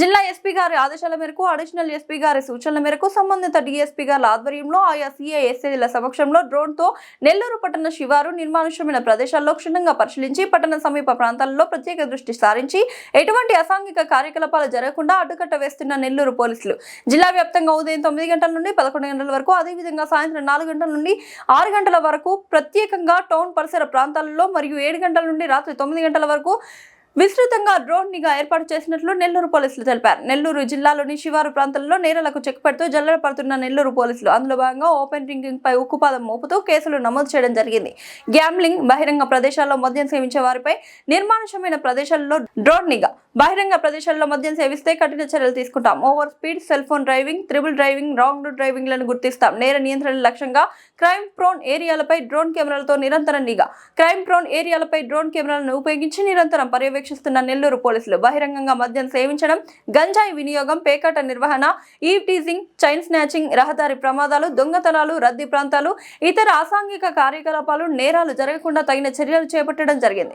జిల్లా ఎస్పీ గారి ఆదేశాల మేరకు అడిషనల్ ఎస్పీ గారి సూచనల మేరకు సంబంధిత డిఎస్పీ గారి ఆధ్వర్యంలో ఆయా సిఐఎస్ఐల సమక్షంలో డ్రోన్తో నెల్లూరు పట్టణ శివారు నిర్మానుష్యమైన ప్రదేశాల్లో క్షుణ్ణంగా పరిశీలించి పట్టణ సమీప ప్రాంతాలలో ప్రత్యేక దృష్టి సారించి ఎటువంటి అసాంఘిక కార్యకలాపాలు జరగకుండా అడ్డుకట్ట వేస్తున్న నెల్లూరు పోలీసులు. జిల్లా వ్యాప్తంగా ఉదయం తొమ్మిది గంటల నుండి పదకొండు గంటల వరకు అదేవిధంగా సాయంత్రం నాలుగు గంటల నుండి ఆరు గంటల వరకు ప్రత్యేకంగా టౌన్ పరిసర ప్రాంతాలలో మరియు ఏడు గంటల నుండి రాత్రి తొమ్మిది గంటల వరకు విస్తృతంగా డ్రోన్ నిఘా ఏర్పాటు చేసినట్లు నెల్లూరు పోలీసులు తెలిపారు. నెల్లూరు జిల్లాలోని శివారు ప్రాంతాల్లో నేరలకు చెక్ పెడుతూ జల్లెడ పడుతున్న నెల్లూరు పోలీసులు. అందులో భాగంగా ఓపెన్ డ్రింకింగ్ పై ఉక్కుపాదం మోపుతూ కేసులు నమోదు చేయడం జరిగింది. గ్యాంబ్లింగ్ బహిరంగ ప్రదేశాల్లో మద్యం సేవించే వారిపై నిర్మానుషమైన ప్రదేశాల్లో డ్రోన్ నిఘా. బహిరంగ ప్రదేశాల్లో మద్యం సేవిస్తే కఠిన చర్యలు తీసుకుంటాం. Over speed cell phone driving triple driving wrong డ్రైవింగ్లను గుర్తిస్తాం. నేర నియంత్రణ లక్ష్యంగా క్రైమ్ ప్రోన్ ఏరియాలపై డ్రోన్ కెమెరాలతో నిరంతరం నిఘా. క్రైమ్ ప్రోన్ ఏరియాలపై డ్రోన్ కెమెరాలను ఉపయోగించి నిరంతరం పర్యవేక్షణ పర్యవేక్షిస్తున్న నెల్లూరు పోలీసులు బహిరంగంగా మద్యం సేవించడం గంజాయి వినియోగం పేకాట నిర్వహణ ఈవ్ టీజింగ్ చైన్ స్నాచింగ్ రహదారి ప్రమాదాలు దొంగతనాలు రద్దీ ప్రాంతాలు ఇతర అసాంఘిక కార్యకలాపాలు నేరాలు జరగకుండా తగిన చర్యలు చేపట్టడం జరిగింది.